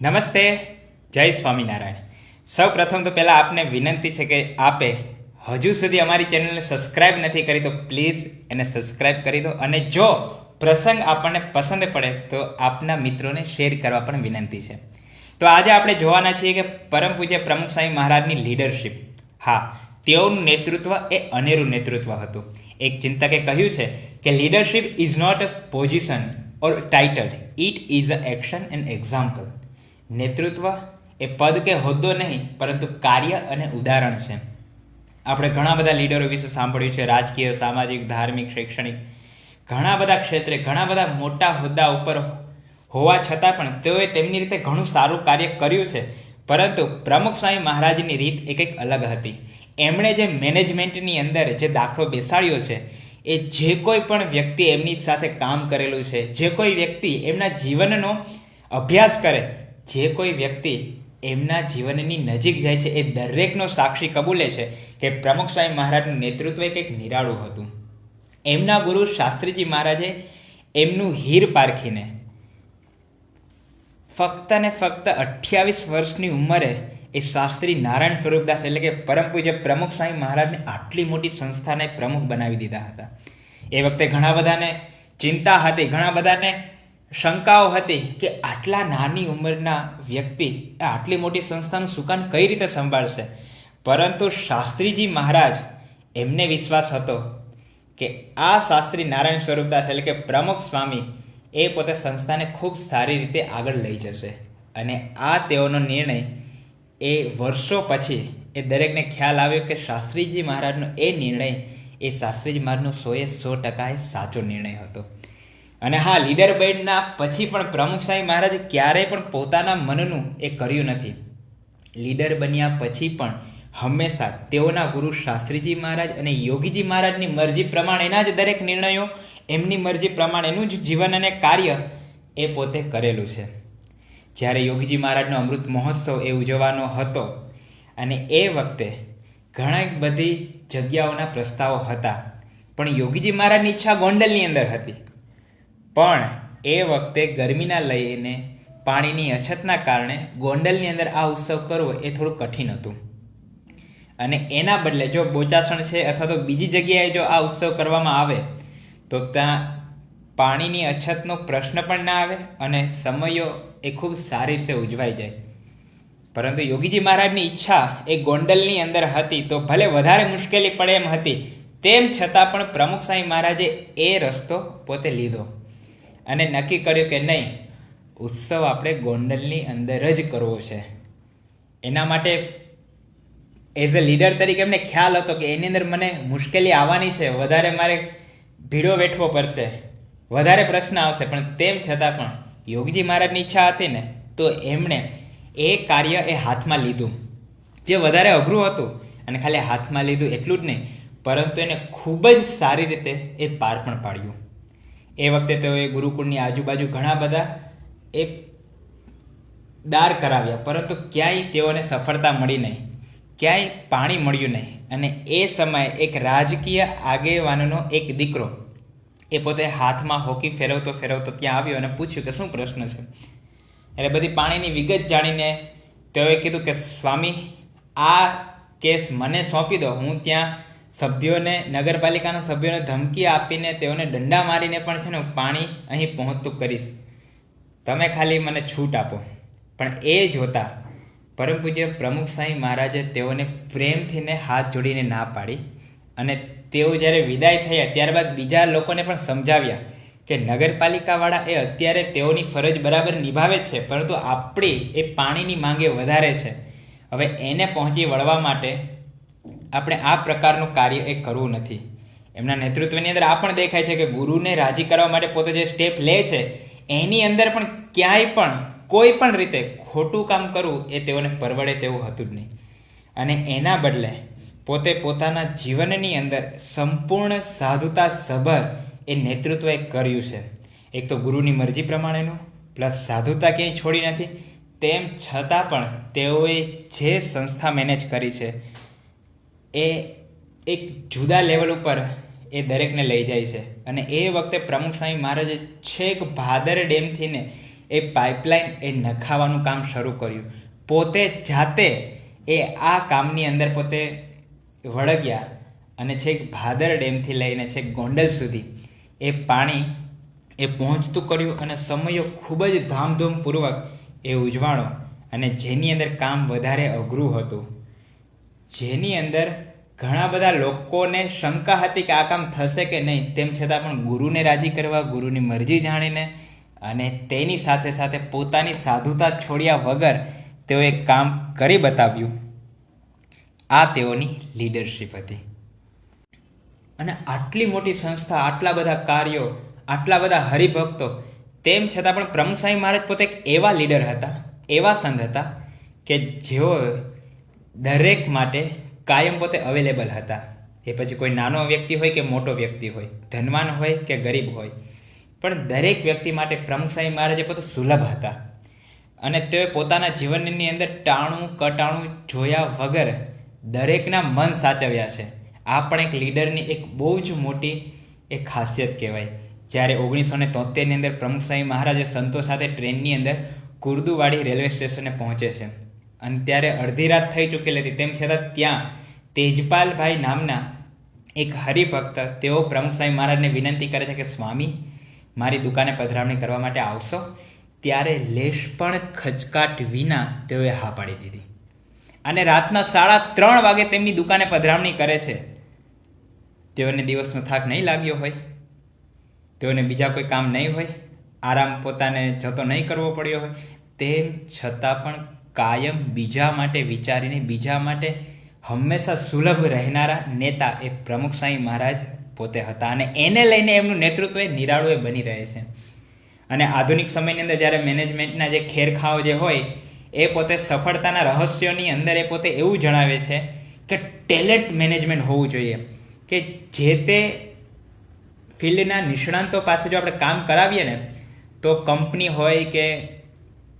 નમસ્તે, જય સ્વામિનારાયણ. સૌ પ્રથમ તો પહેલાં આપને વિનંતી છે કે આપે હજુ સુધી અમારી ચેનલને સબસ્ક્રાઇબ નથી કરી, તો પ્લીઝ એને સબસ્ક્રાઇબ કરી દો. અને જો પ્રસંગ આપણને પસંદ પડે, તો આપના મિત્રોને શેર કરવા પણ વિનંતી છે. તો આજે આપણે જોવાના છીએ કે પરમ પૂજ્ય પ્રમુખ સ્વામી મહારાજની લીડરશિપ. હા, તેઓનું નેતૃત્વ એ અનેરું નેતૃત્વ હતું. એક ચિંતકે કહ્યું છે કે leadership is not a position or title. It is a action and example. નેતૃત્વ એ પદ કે હોદ્દો નહીં, પરંતુ કાર્ય અને ઉદાહરણ છે. આપણે ઘણા બધા લીડરો વિશે સાંભળ્યું છે, રાજકીય, સામાજિક, ધાર્મિક, શૈક્ષણિક. ઘણા બધા ક્ષેત્રે, ઘણા બધા મોટા હોદ્દા ઉપર હોવા છતાં પણ તેઓએ તેમની રીતે ઘણું સારું કાર્ય કર્યું છે. પરંતુ પ્રમુખ સ્વામી મહારાજની રીત એક એક અલગ હતી. એમણે જે મેનેજમેન્ટની અંદર જે દાખલો બેસાડ્યો છે, એ જે કોઈ પણ વ્યક્તિ એમની સાથે કામ કરેલું છે, જે કોઈ વ્યક્તિ એમના જીવનનો અભ્યાસ કરે જે કોઈ વ્યક્તિ એમના જીવનની નજીક જાય છે એ દરેકનો સાક્ષી કબૂલે છે કે પ્રમુખ સ્વામી મહારાજનું નેતૃત્વ કંઈક નિરાળું હતું. એમના ગુરુ શાસ્ત્રીજી મહારાજે એમનું હીર પારખીને ફક્ત ને ફક્ત અઠ્યાવીસ વર્ષની ઉંમરે એ શાસ્ત્રી નારાયણ સ્વરૂપદાસ એટલે કે પરમ પૂજ્ય પ્રમુખ સ્વામી મહારાજને આટલી મોટી સંસ્થાને પ્રમુખ બનાવી દીધા હતા. એ વખતે ઘણા બધાને ચિંતા હતી, ઘણા બધાને શંકાઓ હતી કે આટલા નાની ઉંમરના વ્યક્તિ એ આટલી મોટી સંસ્થાનું સુકાન કઈ રીતે સંભાળશે? પરંતુ શાસ્ત્રીજી મહારાજ એમને વિશ્વાસ હતો કે આ શાસ્ત્રી નારાયણ સ્વરૂપદાસ એટલે કે પ્રમુખ સ્વામી એ પોતે સંસ્થાને ખૂબ સારી રીતે આગળ લઈ જશે. અને આ તેઓનો નિર્ણય એ વર્ષો પછી એ દરેકને ખ્યાલ આવ્યો કે શાસ્ત્રીજી મહારાજનો એ નિર્ણય એ શાસ્ત્રીજી મહારાજનો સોએ સો ટકા એ સાચો નિર્ણય હતો. અને હા, લીડર બેન્ડના પછી પણ પ્રમુખ સ્વામી મહારાજે ક્યારેય પણ પોતાના મનનું એ કર્યું નથી. લીડર બન્યા પછી પણ હંમેશા તેઓના ગુરુ શાસ્ત્રીજી મહારાજ અને યોગીજી મહારાજની મરજી પ્રમાણેના જ દરેક નિર્ણયો, એમની મરજી પ્રમાણેનું જ જીવન અને કાર્ય એ પોતે કરેલું છે. જ્યારે યોગીજી મહારાજનો અમૃત મહોત્સવ એ ઉજવવાનો હતો અને એ વખતે ઘણા બધી જગ્યાઓના પ્રસ્તાવો હતા, પણ યોગીજી મહારાજની ઈચ્છા ગોંડલની અંદર હતી. પણ એ વખતે ગરમીના લઈને પાણીની અછતના કારણે ગોંડલની અંદર આ ઉત્સવ કરવો એ થોડું કઠિન હતું. અને એના બદલે જો બોચાસણ છે અથવા તો બીજી જગ્યાએ જો આ ઉત્સવ કરવામાં આવે, તો ત્યાં પાણીની અછતનો પ્રશ્ન પણ ના આવે અને સમયો એ ખૂબ સારી રીતે ઉજવાઈ જાય. પરંતુ યોગીજી મહારાજની ઈચ્છા એ ગોંડલની અંદર હતી, તો ભલે વધારે મુશ્કેલી પડે એમ હતી, તેમ છતાં પણ પ્રમુખ સાંઈ મહારાજે એ રસ્તો પોતે લીધો. અને નક્કી કર્યું કે નહીં, ઉત્સવ આપણે ગોંડલની અંદર જ કરવો છે. એના માટે એઝ અ લીડર તરીકે એમને ખ્યાલ હતો કે એની અંદર મને મુશ્કેલી આવવાની છે, વધારે મારે ભીડો વેઠવો પડશે, વધારે પ્રશ્ન આવશે. પણ તેમ છતાં પણ યોગીજી મહારાજની ઈચ્છા હતી ને, તો એમણે એ કાર્ય એ હાથમાં લીધું. જે વધારે અઘરું હતું અને ખાલી હાથમાં લીધું એટલું જ નહીં, પરંતુ એને ખૂબ જ સારી રીતે એ પાર પણ પાડ્યું. એ વખતે તેઓએ ગુરુકુળની આજુબાજુ ઘણા બધા એ દાર કરાવ્યા, પરંતુ ક્યાંય તેઓને સફળતા મળી નહીં. ક્યાંય પાણી મળ્યું નહીં. અને એ સમયે એક રાજકીય આગેવાનનો એક દીકરો એ પોતે હાથમાં હોકી ફેરવતો ફેરવતો ત્યાં આવ્યો અને પૂછ્યું કે શું પ્રશ્ન છે? એટલે બધી પાણીની વિગત જાણીને તેઓએ કીધું કે, સ્વામી, આ કેસ મને સોંપી દો. હું ત્યાં સભ્યોને, નગરપાલિકાના સભ્યોને ધમકી આપીને તેઓને દંડા મારીને પણ છે ને પાણી અહીં પહોંચતું કરીશ. તમે ખાલી મને છૂટ આપો. પણ એ જોતા પરમ પૂજ્ય પ્રમુખ સાંઈ મહારાજે તેઓને પ્રેમથીને હાથ જોડીને ના પાડી અને તેઓ જ્યારે વિદાય થયા ત્યારબાદ બીજા લોકોને પણ સમજાવ્યા કે નગરપાલિકાવાળા એ અત્યારે તેઓની ફરજ બરાબર નિભાવે છે, પરંતુ આપણી એ પાણીની માંગે વધારે છે. હવે એને પહોંચી વળવા માટે આપણે આ પ્રકારનું કાર્ય એ કરવું નથી. એમના નેતૃત્વની અંદર આ પણ દેખાય છે કે ગુરુને રાજી કરવા માટે પોતે જે સ્ટેપ લે છે, એની અંદર પણ ક્યાંય પણ, કોઈ પણ રીતે ખોટું કામ કરવું એ તેઓને પરવડે તેવું હતું જ નહીં. અને એના બદલે પોતે પોતાના જીવનની અંદર સંપૂર્ણ સાધુતા સભર એ નેતૃત્વ કર્યું છે. એક તો ગુરુની મરજી પ્રમાણેનું, પ્લસ સાધુતા ક્યાંય છોડી નથી, તેમ છતાં પણ તેઓએ જે સંસ્થા મેનેજ કરી છે એ એક જુદા લેવલ ઉપર એ દરેકને લઈ જાય છે. અને એ વખતે પ્રમુખ સ્વામી મહારાજે છેક ભાદર ડેમથી ને એ પાઇપલાઇન એ નખાવાનું કામ શરૂ કર્યું. પોતે જાતે એ આ કામની અંદર પોતે વળગ્યા અને છેક ભાદર ડેમથી લઈને છેક ગોંડલ સુધી એ પાણી એ પહોંચતું કર્યું અને સમયો ખૂબ જ ધામધૂમપૂર્વક એ ઉજવાણો અને જેની અંદર કામ વધારે અઘરું હતું. જેની અંદર ઘણા બધા લોકોને શંકા હતી કે આ કામ થશે કે નહીં, તેમ છતાં પણ ગુરુને રાજી કરવા, ગુરુની મરજી જાણીને અને તેની સાથે સાથે પોતાની સાધુતા છોડ્યા વગર તેઓએ કામ કરી બતાવ્યું. આ તેઓની લીડરશિપ હતી. અને આટલી મોટી સંસ્થા, આટલા બધા કાર્યો, આટલા બધા હરિભક્તો, તેમ છતાં પણ પ્રમુખ સ્વામી મહારાજ પોતે એક એવા લીડર હતા, એવા સંત હતા કે જેઓ દરેક માટે કાયમ પોતે અવેલેબલ હતા. એ પછી કોઈ નાનો વ્યક્તિ હોય કે મોટો વ્યક્તિ હોય, ધનવાન હોય કે ગરીબ હોય. પણ દરેક વ્યક્તિ માટે પ્રમુખ સ્વામી મહારાજે પોતે સુલભ હતા. અને તેઓએ પોતાના જીવનની અંદર ટાણું, કટાણું જોયા વગર દરેકના મન સાચવ્યા છે. આ પણ એક લીડરની એક બહુ જ મોટી એક ખાસિયત કહેવાય. જ્યારે ઓગણીસો ને તોતેરની અંદર પ્રમુખ સ્વામી મહારાજે સંતો સાથે ટ્રેનની અંદર કુર્દુવાડી રેલવે સ્ટેશને પહોંચે છે. અને ત્યારે અડધી રાત થઈ ચૂકેલી હતી. તેમ છતાં ત્યાં તેજપાલભાઈ નામના એક હરિભક્ત, તેઓ પ્રમુખ સ્વામી મહારાજને વિનંતી કરે છે કે, સ્વામી, મારી દુકાને પધરામણી કરવા માટે આવશો? ત્યારે લેશ પણ ખચકાટ વિના તેઓએ હા પાડી દીધી. અને રાતના સાડા ત્રણ વાગે તેમની દુકાને પધરામણી કરે છે. તેઓને દિવસનો થાક નહીં લાગ્યો હોય. તેઓને બીજા કોઈ કામ નહીં હોય. આરામ પોતાને જતો નહીં કરવો પડ્યો હોય. તેમ છતાં પણ કાયમ બીજા માટે વિચારીને બીજા માટે હંમેશા સુલભ રહેનારા નેતા એ પ્રમુખ સ્વામી મહારાજ પોતે હતા અને એને લઈને એમનું નેતૃત્વ એ નિરાળુએ બની રહે છે. અને આધુનિક સમયની અંદર જ્યારે મેનેજમેન્ટના જે ખેરખાઓ જે હોય, એ પોતે સફળતાના રહસ્યોની અંદર એ પોતે એવું જણાવે છે કે ટેલેન્ટ મેનેજમેન્ટ હોવું જોઈએ. કે જે તે ફિલ્ડના નિષ્ણાંતો પાસે જો આપણે કામ કરાવીએ ને, તો કંપની હોય કે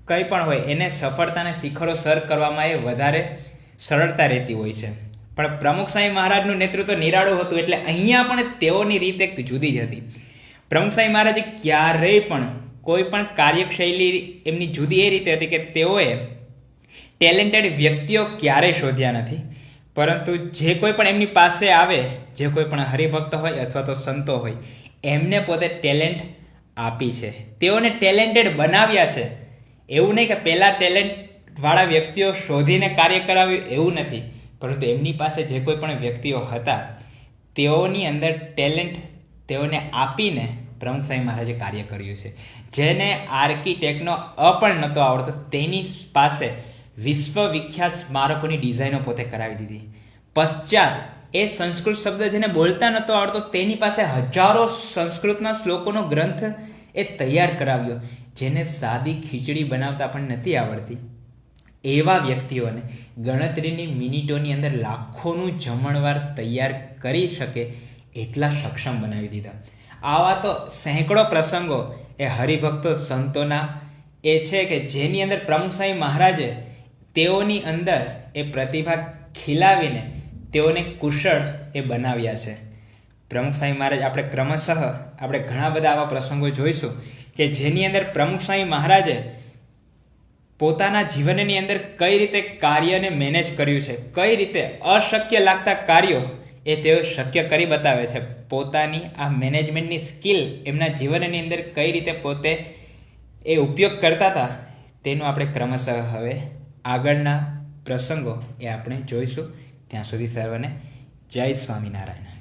કંઈ પણ હોય, એને સફળતાને શિખરો સર કરવામાં એ વધારે સરળતા રહેતી હોય છે. પણ પ્રમુખ સ્વામી મહારાજનું નેતૃત્વ નિરાળું હતું એટલે અહીંયા પણ તેઓની રીત એક જુદી જ હતી. પ્રમુખ સ્વામી મહારાજે ક્યારેય પણ કોઈ પણ કાર્યશૈલી એમની જુદી એ રીતે હતી કે તેઓએ ટેલેન્ટેડ વ્યક્તિઓ ક્યારેય શોધ્યા નથી. પરંતુ જે કોઈ પણ એમની પાસે આવે, જે કોઈ પણ હરિભક્ત હોય અથવા તો સંતો હોય, એમને પોતે ટેલેન્ટ આપી છે. તેઓને ટેલેન્ટેડ બનાવ્યા છે. એવું નહીં કે પહેલાં ટેલેન્ટવાળા વ્યક્તિઓ શોધીને કાર્ય કરાવ્યું, એવું નથી. પરંતુ એમની પાસે જે કોઈ પણ વ્યક્તિઓ હતા, તેઓની અંદર ટેલેન્ટ તેઓને આપીને પ્રમુખ મહારાજે કાર્ય કર્યું છે. જેને આર્કિટેક્ટનો અ પણ નહોતો આવડતો, તેની પાસે વિશ્વ વિખ્યાત સ્મારકોની ડિઝાઇનો પોતે કરાવી દીધી. પશ્ચાત એ સંસ્કૃત શબ્દ જેને બોલતા નહોતો આવડતો, તેની પાસે હજારો સંસ્કૃતના શ્લોકોનો ગ્રંથ એ તૈયાર કરાવ્યો, જેને સાદી ખીચડી બનાવતા પણ નથી આવડતી. એવા વ્યક્તિઓને ગણતરીની મિનિટોની અંદર લાખોનું જમણવાર તૈયાર કરી શકે એટલા સક્ષમ બનાવી દીધા. આવા તો સેંકડો પ્રસંગો એ હરિભક્તો સંતોના એ છે કે જેની અંદર પ્રમુખ સ્વામી મહારાજે તેઓની અંદર એ પ્રતિભા ખીલાવીને તેઓને કુશળ એ બનાવ્યા છે. પ્રમુખ સ્વામી મહારાજ, આપણે ક્રમશઃ આપણે ઘણા બધા આવા પ્રસંગો જોઈશું કે જેની અંદર પ્રમુખ સ્વામી મહારાજે પોતાના જીવનની અંદર કઈ રીતે કાર્યને મેનેજ કર્યું છે, કઈ રીતે અશક્ય લાગતા કાર્યો એ તેઓ શક્ય કરી બતાવે છે, પોતાની આ મેનેજમેન્ટની સ્કિલ એમના જીવનની અંદર કઈ રીતે પોતે એ ઉપયોગ કરતા હતા, તેનું આપણે ક્રમશઃ હવે આગળના પ્રસંગો એ આપણે જોઈશું. ત્યાં સુધી સર્વને જય સ્વામિનારાયણ.